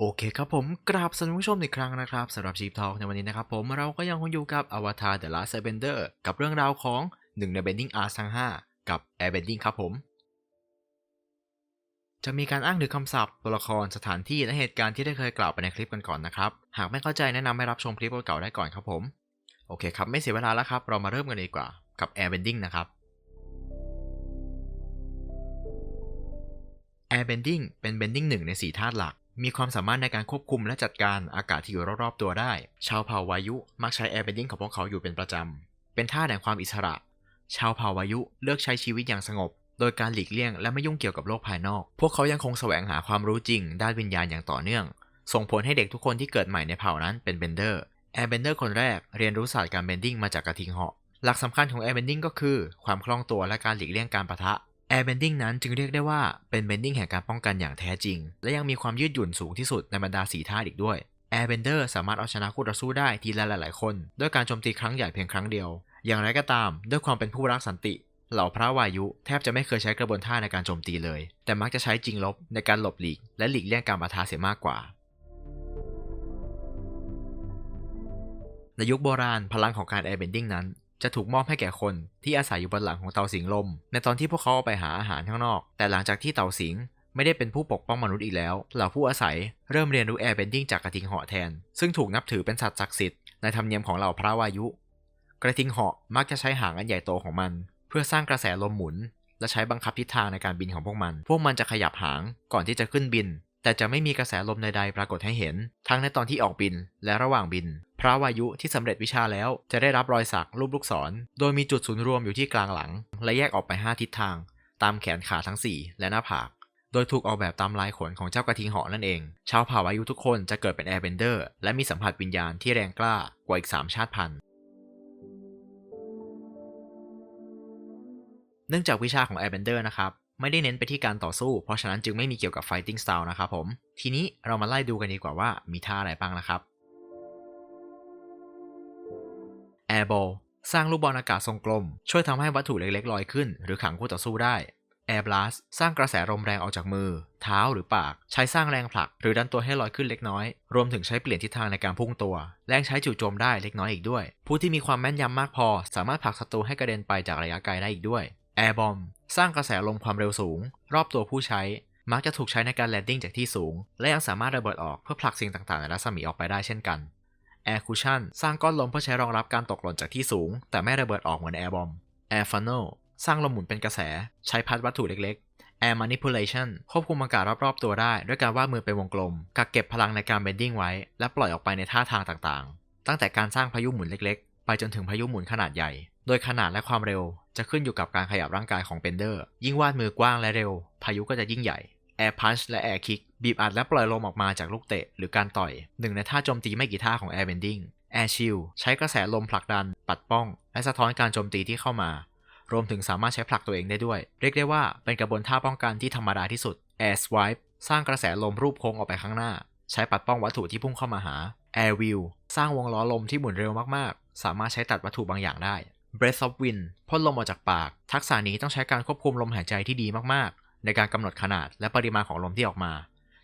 โอเคครับผมกราบสวัสดีผู้ชมอีกครั้งนะครับสำหรับชีพทอ k ในวันนี้นะครับผมเราก็ยังคงอยู่กับ Avatar The Last Airbender กับเรื่องราวของหนึ่งใน Bending Arts ทั้ง 5 กับ Airbending ครับผม จะมีการอ้างถึงคำศัพท์ตัวละครสถานที่และเหตุการณ์ที่ได้เคยกล่าวไปในคลิปกันก่อนนะครับ หากไม่เข้าใจแนะนำให้รับชมคลิปเก่าๆได้ก่อนครับผม โอเคครับไม่เสียเวลาแล้วครับ เรามาเริ่มกันเลยดีกว่ากับ Airbending นะครับ Airbending เป็น Bending หนึ่งในสี่ธาตุหลัก มีความสามารถในการควบคุมและจัดการอากาศที่อยู่รอบๆตัวได้ ชาวเผ่าวายุมักใช้ Airbending ของพวกเขาอยู่เป็นประจำ เป็นท่าแห่งความอิสระ ชาวเผ่าวายุเลือกใช้ชีวิตอย่างสงบ โดยการหลีกเลี่ยงและไม่ยุ่งเกี่ยวกับโลกภายนอก พวกเขายังคงแสวงหาความรู้จริง ด้านวิญญาณอย่างต่อเนื่อง ส่งผลให้เด็กทุกคนที่เกิดใหม่ในเผ่านั้นเป็นเบนเดอร์ แอร์เบนเดอร์คนแรกเรียนรู้ศาสตร์การเบนดิ้งมาจากกระทิงเหาะ หลักสำคัญของแอร์เบนดิ้งก็คือ ความคล่องตัวและการหลีกเลี่ยงการปะทะ แอร์เบนดิ้งนั้นจึงเรียกได้ว่าเป็นเบนดิ้งแห่งการป้องกันอย่างแท้จริง และยังมีความยืดหยุ่นสูงที่สุดในบรรดาสีธาอีกด้วยแอร์เบนเดอร์สามารถเอาชนะคู่ต่อสู้ได้ทีละหลาย ๆ คน ด้วยการโจมตีครั้งใหญ่เพียงครั้งเดียว อย่างไรก็ตาม ด้วยความเป็นผู้รักสันติ เหล่าพระวายุแทบจะไม่เคยใช้กระบวนท่าในการโจมตีเลย แต่มักจะใช้จริงลบในการหลบหลีก และหลีกเลี่ยงการปะทะเสียมากกว่าในยุคโบราณพลังของการแอร์เบนดิ้งนั้น จะถูกมอบให้แก่คนที่อาศัยอยู่บนหลังของเต่าสิงลม ในตอนที่พวกเขาไปหาอาหารข้างนอก แต่หลังจากที่เต่าสิงไม่ได้เป็นผู้ปกป้องมนุษย์อีกแล้ว เหล่าผู้อาศัยเริ่มเรียนรู้แอร์เบนดิ้งจากกระทิงเหาะแทน ซึ่งถูกนับถือเป็นสัตว์ศักดิ์สิทธิ์ในธรรมเนียมของเหล่าพระวายุ กระทิงเหาะมักจะใช้หางอันใหญ่โตของมัน เพื่อสร้างกระแสลมหมุน และใช้บังคับทิศทางในการบินของพวกมัน พวกมันจะขยับหางก่อนที่จะขึ้นบิน แต่จะไม่มีกระแสลมใดๆปรากฏให้เห็น ทั้งในตอนที่ออกบินและระหว่างบิน พระวายุที่สำเร็จวิชาแล้วจะได้รับรอยสักรูปลูกศร โดยมีจุดศูนย์รวมอยู่ที่กลางหลัง และแยกออกไป 5 ทิศทาง ตามแขนขาทั้ง 4 และหน้าผาก โดยถูกออกแบบตามลายขนของเจ้ากระทิงเหาะนั่นเอง ชาวเผ่าวายุทุกคนจะเกิดเป็นแอร์เบนเดอร์และมีสัมผัสวิญญาณที่แรงกล้ากว่าอีก 3 ชาติพันธุ์เนื่องจากวิชาของ Airbender นะครับไม่ได้เน้นไปที่การต่อสู้ เพราะฉะนั้นจึงไม่มีเกี่ยวกับ Fighting Style นะครับผม ทีนี้เรามาไล่ดูกันดีกว่าว่ามีท่าอะไรบ้างนะครับ Airball สร้างลูกบอลอากาศทรงกลม ช่วยทำให้วัตถุเล็กๆลอยขึ้น หรือขังคู่ต่อสู้ได้ Air Blast สร้างกระแสลมแรงออกจากมือ เท้าหรือปาก ใช้สร้างแรงผลัก หรือดันตัวให้ลอยขึ้นเล็กน้อย รวมถึงใช้เปลี่ยนทิศทางในการพุ่งตัว แรงใช้จู่โจมได้เล็กน้อยอีกด้วย ผู้ที่มีความแม่นยำมากพอ สามารถผลักศัตรูให้กระเด็นไปจากระยะไกลได้อีกด้วย Air Bomb สร้างกระแสลมความเร็วสูง รอบตัวผู้ใช้ มักจะถูกใช้ในการแลนดิ้งจากที่สูง และยังสามารถระเบิดออกเพื่อผลักสิ่งต่างๆในรัศมีออกไปได้เช่นกัน Air Cushion สร้างก้อนลมเพื่อใช้รองรับการตกหล่นจากที่สูง แต่ไม่ระเบิดออกเหมือน Air Bomb Air Funnel สร้างลมหมุนเป็นกระแส ใช้พัดวัตถุเล็ก ๆ Air Manipulation ควบคุมอากาศรอบๆตัวได้ ด้วยการวาดมือเป็นวงกลม กักเก็บพลังในการเบนดิ้งไว้ และปล่อยออกไปในท่าทางต่างๆ ตั้งแต่การสร้างพายุหมุนเล็กๆ ไปจนถึงพายุหมุนขนาดใหญ่ โดยขนาดและความเร็ว จะขึ้นอยู่กับการขยับร่างกายของเบนเดอร์ ยิ่งวาดมือกว้างและเร็ว พายุก็จะยิ่งใหญ่ Air Punch และ Air Kick บีบอัดและปล่อยลมออกมาจากลูกเตะหรือการต่อยหนึ่งในท่าโจมตีไม่กี่ท่าของ Air Bending Air Shield ใช้กระแสลมผลักดัน ปัดป้อง และสะท้อนการโจมตีที่เข้ามารวมถึงสามารถใช้ผลักตัวเองได้ด้วย เรียกได้ว่าเป็นกระบวนท่าป้องกันที่ธรรมดาที่สุด Air Swipe สร้างกระแสลมรูปโค้งออกไปข้างหน้า ใช้ปัดป้องวัตถุที่พุ่งเข้ามาหา Air Wheel สร้างวงล้อลมที่หมุนเร็วมากๆ สามารถใช้ตัดวัตถุบางอย่างได้ Breath of Wind พ่นลมออกจากปาก ทักษะนี้ต้องใช้การควบคุมลมหายใจที่ดีมากๆ ในการกำหนดขนาดและปริมาณของลมที่ออกมา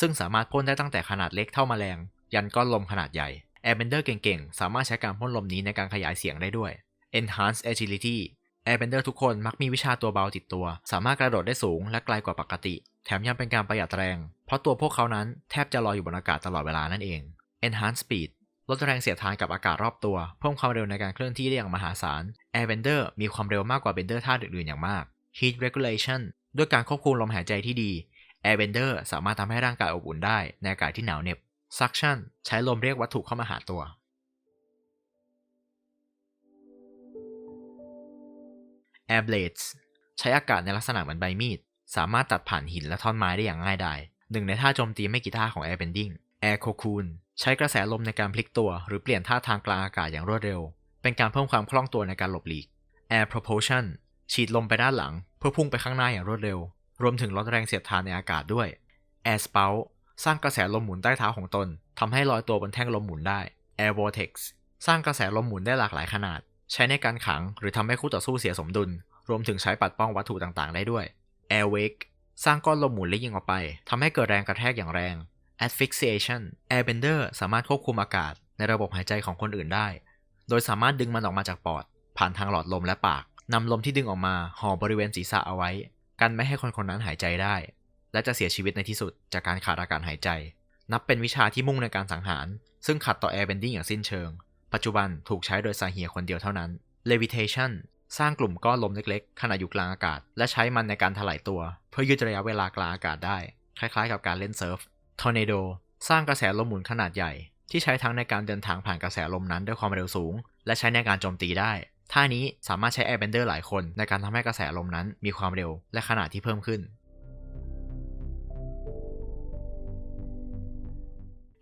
ซึ่งสามารถพ่นได้ตั้งแต่ขนาดเล็กเท่าแมลง ยันก้อนลมขนาดใหญ่ Airbender เก่งๆ สามารถใช้การพ่นลมนี้ในการขยายเสียงได้ด้วย Enhance Agility Airbender ทุกคนมักมีวิชาตัวเบาติดตัว สามารถกระโดดได้สูงและไกลกว่าปกติ แถมยังเป็นการประหยัดแรง เพราะตัวพวกเขานั้นแทบจะลอยอยู่บนอากาศตลอดเวลานั่นเอง Enhance Speed ลดแรงเสียดทานกับอากาศรอบตัว เพิ่มความเร็วในการเคลื่อนที่ได้อย่างมหาศาล Airbender มีความเร็วมากกว่า Bender ท่าอื่นๆอย่างมาก Heat Regulation ด้วยการควบคุมลมหายใจที่ดี Airbender สามารถทำให้ร่างกายอบอุ่นได้ในอากาศที่หนาวเหน็บ Suction ใช้ลมเรียกวัตถุเข้ามาหาตัว Air Blades ใช้อากาศในลักษณะเหมือนใบมีด สามารถตัดผ่านหินและท่อนไม้ได้อย่างง่ายดายหนึ่งในท่าโจมตีไม่กี่ท่าของ Air Bending Air Cocoon ใช้กระแสลมในการพลิกตัว หรือเปลี่ยนท่าทางกลางอากาศอย่างรวดเร็ว เป็นการเพิ่มความคล่องตัวในการหลบหลีก Air Propulsion ฉีดลมไปด้านหลัง เพื่อพุ่งไปข้างหน้าอย่างรวดเร็ว รวมถึงลดแรงเสียดทานในอากาศด้วย Air Spout สร้างกระแสลมหมุนใต้เท้าของตนทำให้ลอยตัวบนแท่งลมหมุนได้ Air Vortex สร้างกระแสลมหมุนได้หลากหลายขนาด ใช้ในการขังหรือทำให้คู่ต่อสู้เสียสมดุล รวมถึงใช้ปัดป้องวัตถุต่างๆ ได้ด้วย Air Wake สร้างก้อนลมหมุนและยิงออกไปทำให้เกิดแรงกระแทกอย่างแรง asphyxiation airbender สามารถควบคุมอากาศในระบบหายใจของคนอื่นได้ โดยสามารถดึงมันออกมาจากปอด ผ่านทางหลอดลมและปากนำลมที่ดึงออกมาห่อบริเวณศีรษะเอาไว้ กันไม่ให้คนคนนั้นหายใจได้ และจะเสียชีวิตในที่สุดจากการขาดอากาศหายใจ นับเป็นวิชาที่มุ่งในการสังหาร ซึ่งขัดต่อ airbending อย่างสิ้นเชิง ปัจจุบันถูกใช้โดยซาเฮียคนเดียวเท่านั้น levitation สร้างกลุ่มก้อนลมเล็กๆ ขณะอยู่กลางอากาศ และใช้มันในการถลายตัว เพื่อยืดระยะเวลากลางอากาศได้ คล้ายๆ กับการเล่นเซิร์ฟ tornado สร้างกระแสลมหมุนขนาดใหญ่ ที่ใช้ทั้งในการเดินทางผ่านกระแสลมนั้นด้วยความเร็วสูง และใช้ในการโจมตีได้ ท่านี้สามารถใช้ airbender หลายคนในการทำให้กระแสลมนั้นมีความเร็วและขนาดที่เพิ่มขึ้น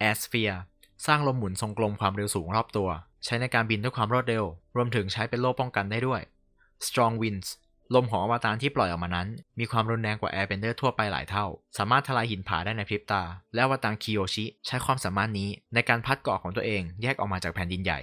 airsphere สร้างลมหมุนทรงกลมความเร็วสูงรอบตัว ใช้ในการบินด้วยความรวดเร็ว รวมถึงใช้เป็นโล่ป้องกันได้ด้วย strong winds ลมของอวตารที่ปล่อยออกมานั้น มีความรุนแรงกว่า airbender ทั่วไปหลายเท่า สามารถทลายหินผาได้ในพริบตา และอวตารคิโยชิ ใช้ความสามารถนี้ในการพัดเกาะของตัวเองแยกออกมาจากแผ่นดินใหญ่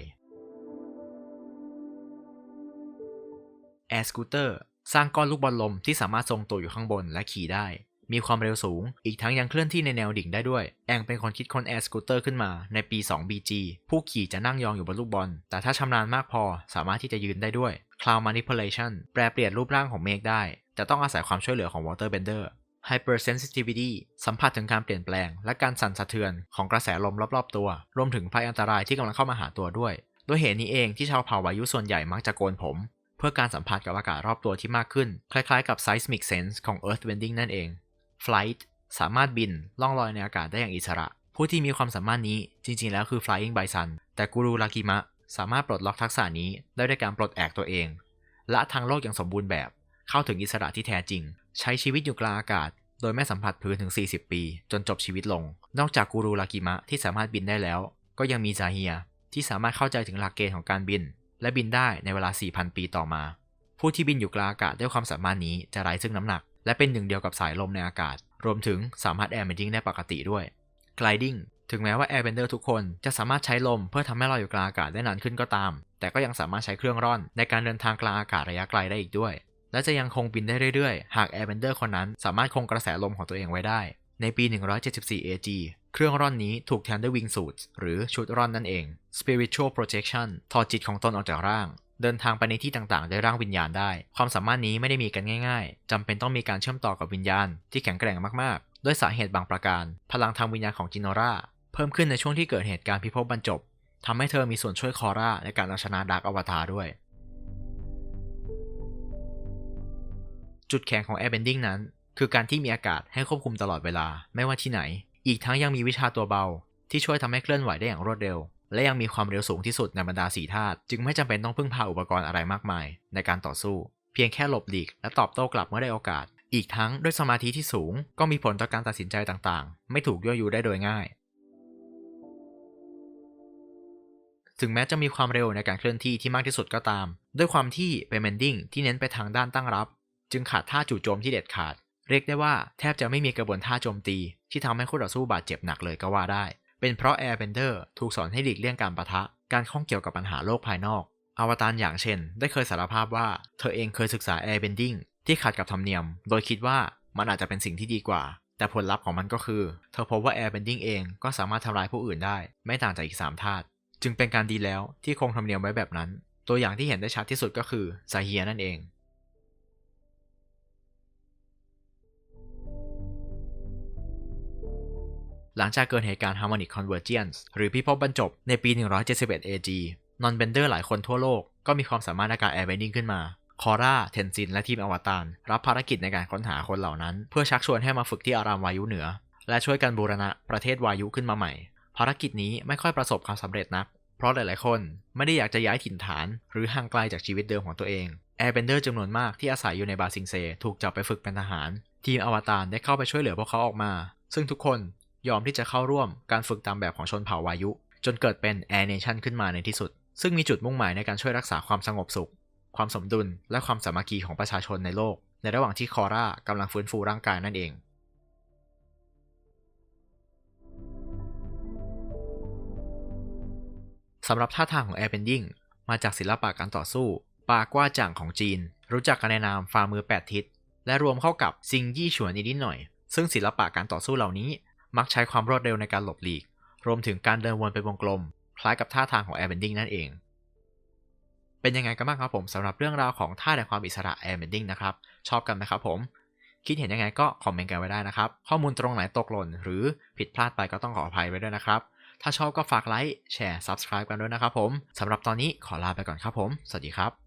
air scooter สร้างก้อนลูกบอลลมที่สามารถทรงตัวอยู่ข้างบนและขี่ได้ มีความเร็วสูง อีกทั้งยังเคลื่อนที่ในแนวดิ่งได้ด้วย แองเป็นคนคิดค้น Air Scooter ขึ้นมาในปี 2 BG ผู้ขี่จะนั่งยองอยู่บนลูกบอล แต่ถ้าชำนาญมากพอสามารถที่จะยืนได้ด้วย Cloud Manipulation แปลเปลี่ยนรูปร่างของเมฆได้ แต่ต้องอาศัยความช่วยเหลือของ Waterbender Hypersensitivity สัมผัสถึงการเปลี่ยนแปลง และการสั่นสะเทือนของกระแสลมรอบๆ ตัว รวมถึงภัยอันตรายที่กำลังเข้ามาหาตัวด้วย ด้วยเหตุนี้เองที่ชาวเผ่าวายุส่วนใหญ่มักจะโกนผม เพื่อการสัมผัสกับอากาศรอบตัวที่มากขึ้น คล้ายๆกับ seismic sense ของ earth bending นั่นเอง flight สามารถบินล่องลอยในอากาศได้อย่างอิสระ ผู้ที่มีความสามารถนี้จริงๆ แล้วคือ flying bison แต่กูรูรากิมะสามารถปลดล็อกทักษะนี้ได้ด้วยการปลดแอกตัวเอง และทางโลกอย่างสมบูรณ์แบบ เข้าถึงอิสระที่แท้จริง ใช้ชีวิตอยู่กลางอากาศ โดยไม่สัมผัสพื้นถึง 40 ปี จนจบชีวิตลง นอกจากกูรูรากิมะที่สามารถบินได้แล้ว ก็ยังมีซาเฮียที่สามารถเข้าใจถึงหลักเกณฑ์ของการบิน และบินได้ในเวลา 4,000 ปีต่อมา ผู้ที่บินอยู่กลางอากาศด้วยความสามารถนี้จะไร้ซึ่งน้ำหนัก และเป็นหนึ่งเดียวกับสายลมในอากาศ รวมถึงสามารถ air bending ได้ปกติด้วย gliding ถึงแม้ว่า airbender ทุกคนจะสามารถใช้ลมเพื่อทำให้เราอยู่กลางอากาศได้นานขึ้นก็ตาม แต่ก็ยังสามารถใช้เครื่องร่อนในการเดินทางกลางอากาศระยะไกลได้อีกด้วย และจะยังคงบินได้เรื่อยๆ หาก airbender คนนั้นสามารถคงกระแสลมของตัวเองไว้ได้ ในปี 174 AG เครื่องร่อนนี้ถูกแทนด้วย wingsuits หรือชุดร่อนนั่นเอง spiritual projection ถอดจิตของตนออกจากร่าง เดินทางไปในที่ต่างๆด้ร่างวิญญาณได้ ความสามารถนี้ไม่ได้มีกันง่าย ๆจำเป็นต้องมีการเชื่อมต่อกับวิญญาณที่แข็งแกร่งมากๆ ด้วยสาเหตุบางประการ พลังทางวิญญาณของจินโนราเพิ่มขึ้นในช่วงที่เกิดเหตุการณ์พิภพบรรจบทำให้เธอมีส่วนช่วยคอร่าในการเอาชนะดาร์กอวตารด้วย จุดแข็งของ Airbending นั้น คือการที่มีอากาศให้ควบคุมตลอดเวลาไม่ว่าที่ไหน อีกทั้งยังมีวิชาตัวเบา ที่ช่วยทำให้เคลื่อนไหวได้อย่างรวดเร็ว และยังมีความเร็วสูงที่สุดในบรรดาสีธาตุจึงไม่จำเป็นต้องพึ่งพาอุปกรณ์อะไรมากมาย ในการต่อสู้ เพียงแค่หลบหลีก และตอบโต้กลับเมื่อได้โอกาส อีกทั้งด้วยสมาธิที่สูง ก็มีผลต่อการตัดสินใจต่างๆ ไม่ถูกยั่วยุได้โดยง่าย ถึงแม้จะมีความเร็วในการเคลื่อนที่ที่มากที่สุดก็ตาม ด้วยความที่เป็นเมนดิ้งที่เน้นไปทางด้านตั้งรับ จึงขาดท่าจู่โจมที่เด็ดขาด เรียกได้ว่าแทบจะไม่มีกระบวนท่าโจมตี ที่ทำให้คู่ต่อสู้บาดเจ็บหนักเลยก็ว่าได้ เป็นเพราะ Airbender ถูกสอนให้หลีกเลี่ยงการปะทะ การข้องเกี่ยวกับปัญหาโลกภายนอก อวตารอย่างเช่น ได้เคยสารภาพว่าเธอเองเคยศึกษา Airbending ที่ขัดกับธรรมเนียม โดยคิดว่ามันอาจจะเป็นสิ่งที่ดีกว่า แต่ผลลัพธ์ของมันก็คือ เธอพบว่า Airbending เองก็สามารถทำลายผู้อื่นได้ ไม่ต่างจากอีกสามธาตุจึงเป็นการดีแล้วที่คงธรรมเนียมไว้แบบนั้น ตัวอย่างที่เห็นได้ชัดที่สุดก็คือซาเฮียนั่นเอง หลังจากเกิดเหตุการณ์ Harmonic Convergence หรือพิภพบรรจบในปี 171 AG Non-Bender หลายคนทั่วโลกก็มีความสามารถในการ Airbending ขึ้นมาคอร่า เทนซิน และทีมอวตารรับภารกิจในการค้นหาคนเหล่านั้น เพื่อชักชวนให้มาฝึกที่อารามวายุเหนือ และช่วยกันบูรณะประเทศวายุขึ้นมาใหม่ ภารกิจนี้ไม่ค่อยประสบความสำเร็จนัก เพราะหลาย ๆ คนไม่ได้อยากจะย้ายถิ่นฐาน หรือห่างไกลจากชีวิตเดิมของตัวเอง Airbender จำนวนมากที่อาศัยอยู่ในบาซิงเซ ถูกจับไปฝึกเป็นทหาร ทีมอวตารได้เข้าไปช่วยเหลือพวกเขาออกมา ซึ่งทุกคน ยอมที่จะเข้าร่วมการฝึกตามแบบของชนเผ่าวายุ จนเกิดเป็น Air Nation ขึ้นมาในที่สุด ซึ่งมีจุดมุ่งหมายในการช่วยรักษาความสงบสุข ความสมดุล และความสามัคคีของประชาชนในโลก ในระหว่างที่คอร่ากำลังฟื้นฟูร่างกายนั่นเองสำหรับท่าทางของ Airbending มาจากศิลปะการต่อสู้ ปากว่าจ่างของจีน รู้จักกันในนามฝ่ามือ 8 ทิศ และรวมเข้ากับซิงยี่ฉวนอีกนิดหน่อย ซึ่งศิลปะการต่อสู้เหล่านี้ มักใช้ความรวดเร็วในการหลบหลีก รวมถึงการเดินวนเป็นวงกลม คล้ายกับท่าทางของ Airbending นั่นเอง เป็นยังไงกันบ้างครับผมสำหรับเรื่องราวของท่าแห่งความอิสระ Airbending นะครับ ชอบกันไหมครับผม คิดเห็นยังไงก็คอมเมนต์กันไว้ได้นะครับ ข้อมูลตรงไหนตกหล่น หรือผิดพลาดไปก็ต้องขออภัยไว้ด้วยนะครับ ถ้าชอบก็ฝากไลค์แชร์ Subscribe กันด้วยนะครับผมสำหรับตอนนี้ขอลาไปก่อนครับผม สวัสดีครับ